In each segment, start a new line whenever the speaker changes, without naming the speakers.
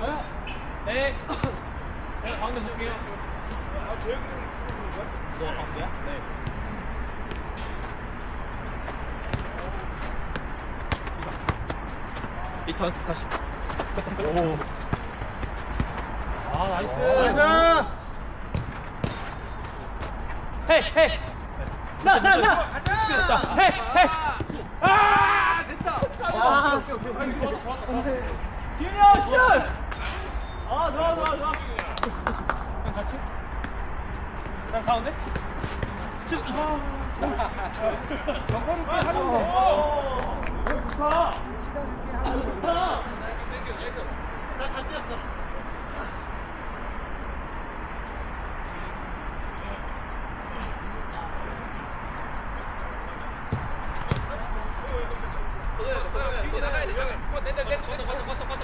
네. 네, 가운데.
아,
너 가운데야? 네. 리턴 다시. 오. 아 나이스.
나이스!
헤이 헤이. 나 나 나.
가자!
헤이 헤이. 아 됐다.
아, 기현이 슛! 아, 좋아, 좋아, 좋아.
그냥 같이. 그냥 가운데. 쭉. 정거리 하는데.
오!
좋다.
나다 뛰었어.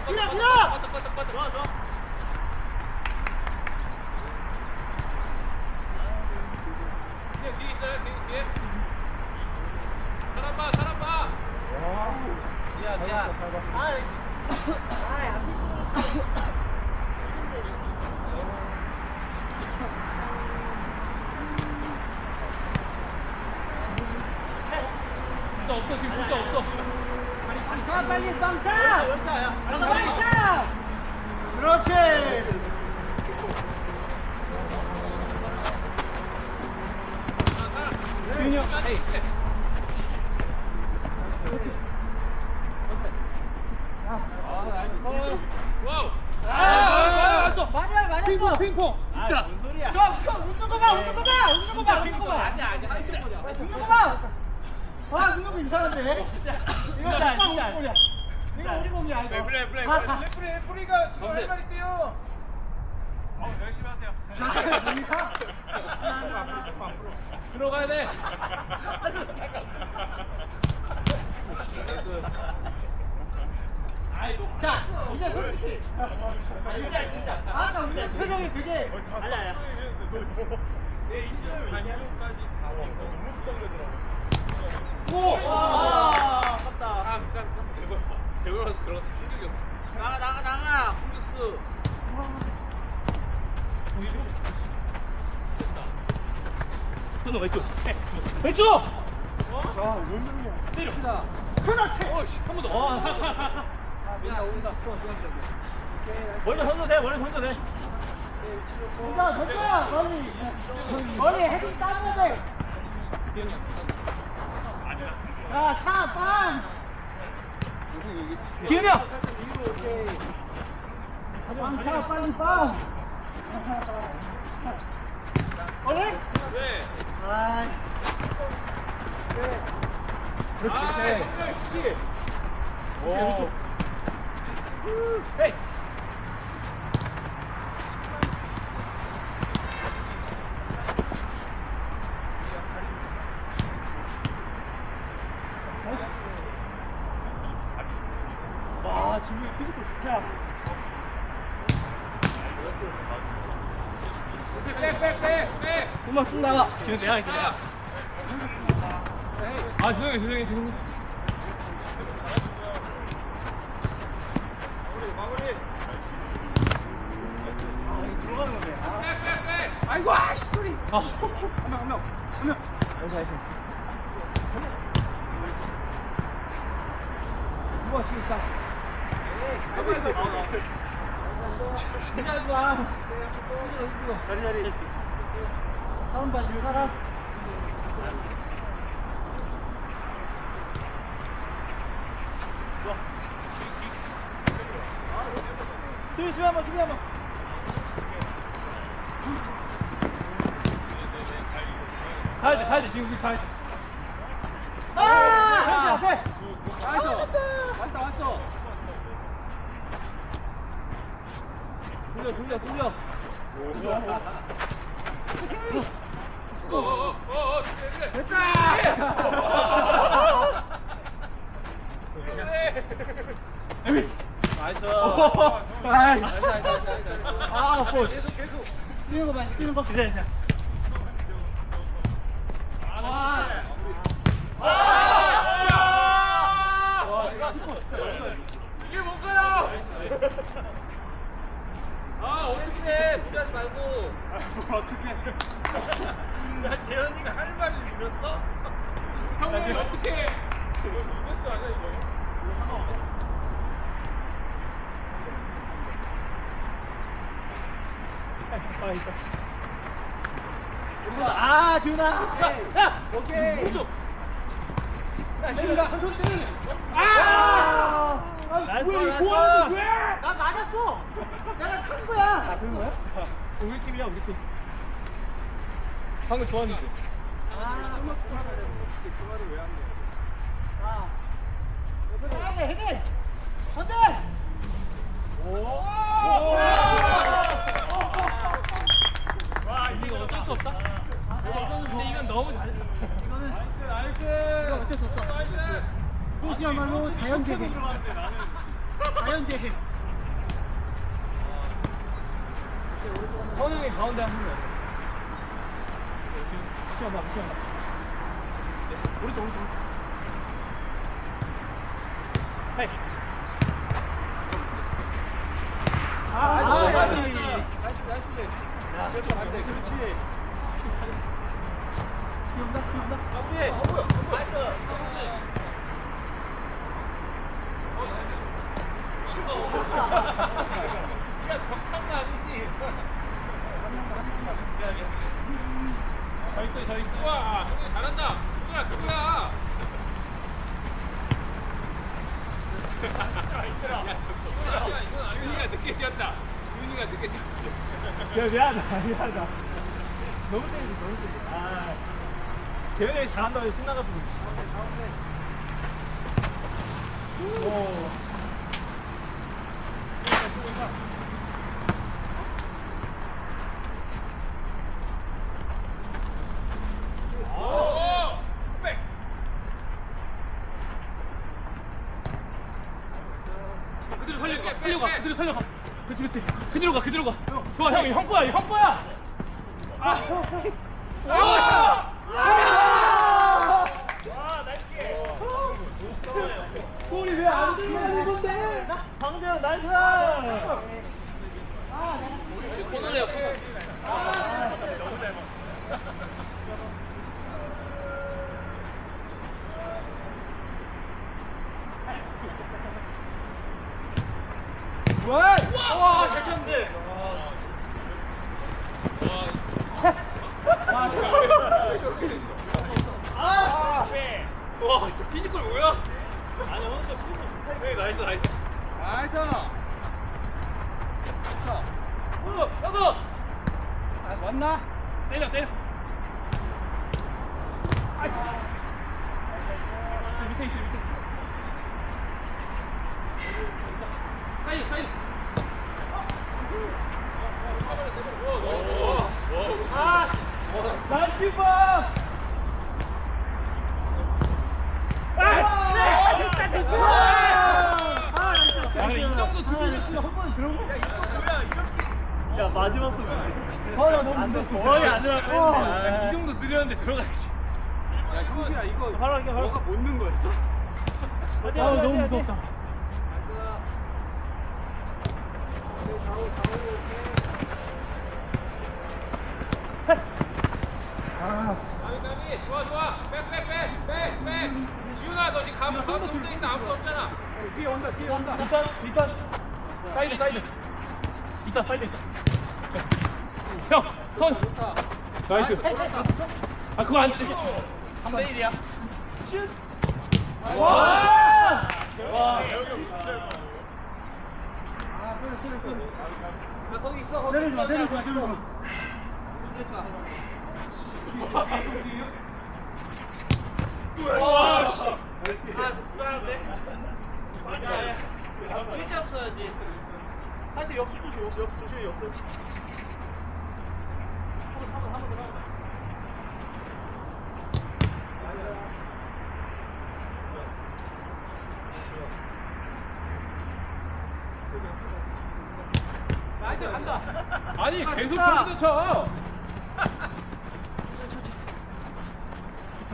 밀어, 밀어! 좋아, 좋아. 미안, 미안. 아, 아, 안
진짜 없어 지금 진짜 없어. 아니 아니
자, 빨리 빵 차! 연차야. 빨리 차! 그렇지!
윤이 형. 에이. 아, 왔어.
많이 와, 많이
핑퐁
왔어.
핑퐁 진짜.
뭔 소리야? 저, 저 웃는 거 봐, 웃는 거 봐, 웃는 거 봐, 웃는 거 봐.
아니야 아니야 진짜.
웃는 거 봐. 아, 거 이상한데. 이거 진짜, 진짜. 이거 우리 공이 아니고.
네, 플레이, 플레이,
가,
플레이.
가.
레프리 레프리가 지금
가운데.
할 말인데요.
열심히 하세요.
뭡니까?
들어가야 돼.
자, 이제 솔직히. 진짜, 진짜. 아까 우리 표정이 그게. 아니야, 아니야.
오.
와, 아깝다.
배우라서 들어가서 충격이 없어.
나가, 나가, 나가. 공격수.
손은 왼쪽. 왼쪽.
자, 왼쪽이야.
때려.
그렇지.
한번 더.
어. 아, 민아 온다. 좋아, 좋아, 좋아. 멀리 던져 돼, 멀리 던져 돼. 던져, 던져, 멀리. 멀리 헤딩 따면 돼. 자, 차, 빵. 기은이 형. 빵 차, 빨리 빵. 얼른?
네.
아이. 그렇지.
아, 씨. 오. 헤이.
와, 지금 피지컬 좋다.
백.
고맙습니다. 지금 내가 내가.
아, 죄송해요, 죄송해요, 죄송해요.
아, 건데. 아. 아이고, 아씨 소리.
아.
한 명, 한 명, 한 명. 나이스, 나이스. 누가 뒤에 있다. 가만히 있다. 진짜 좋아. 자리, 자리. 다음 반줄사람. 좋아. 수비, 수비 한 번, 수비 한 번.
가야 돼, 가야 돼, 지금 우리 가야 돼.
아! 앞에.
나이스.
왔다, 왔어. 돌려, 돌려, 돌려.
어, 어, 어, 어, 그래, 그래.
나이스.
아이.
아, 볼. 뛰는 거 봐, 뛰는 거. 기다려, 기다려.
아.
와,
이게 뭔가요?
아 어떻게 무리하지 말고
뭘 어떻게?
나 재현이가 할 말을 잃었어?
형이 어떻게
이겼어 아니야 이거
아, 준아. 오케이. 준아. 아! 나이스,
왜
나 맞았어. 내가. 아, 그런 거야? 우리 팀이야, 우리 팀.
방금 좋았는데
아, 아. 헤딩, 헤딩. 안돼.
와 이거 어쩔 수 없다 근데 이건 너무
이거 어쩔 수 없어. 이것이야말로 자연재해. 자연재해.
선웅이 가운데 한 명. 시험 봐, 시험 봐. 오른쪽, 오른쪽. 헤이.
아,
아,
까비.
나이스 나이스
야, 그렇지, 그렇지.
어 나이스
미안하다, 미안하다. 너무 때리지, 너무 때리지. 아. 재현이 형이 잘한다고 신나가지고. 오.
그대로 살려,
빼,
살려 가,
빼.
그대로 살려 가. 그치, 그치. 그대로 가, 그대로 가. 좋아, 형, 형 거야, 형 거야. 아, 아, 아, 와, 나이스 게. 소리 왜안 들리는 건데?
방재현, 나이스!
코너래요 코너
와! 와, 잘 쳤는데. 아!
와 진짜 피지컬 뭐야?
아니, 오늘 진짜 피부 좋다.
네 나이스 나이스
나이스! 자,
어, 형도
아, 왔나?
때려, 때려. 아이. 저 밑에 있어, 밑에. 사이드, 사이드.
아!
나이스 봐!
아! 됐다, 됐다! 아, 나이스.
야, 정도
아,
어,
야, 너무? 아, 너무 무섭다. 아,
좋아 좋아 백백백백백 지훈아 너 지금 가면 가운데 혼자 있다 아무도 없잖아
뒤에 온다, 뒤에 온다. 뒷단, 뒷단. 사이드, 사이드. 있다, 사이드 있다. 형, 손. 나이스. 아, 그거 안 돼. 3대 1이야. 슛.
와!
와.
거기 있어, 거기. 내려줘, 내려줘, 내려줘.
와 씨. 아 불안한데 맞아 일자 없어야지
한테 옆 조심, 옆, 옆 조심, 옆. 나이스 간다.
아니 계속. 저기도 쳐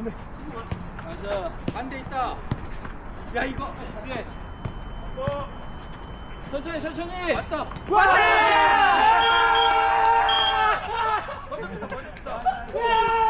선배.
맞아. 반대 있다. 야 이거. 예. 어. 천천히 천천히. 왔다. 왔다.
왔다.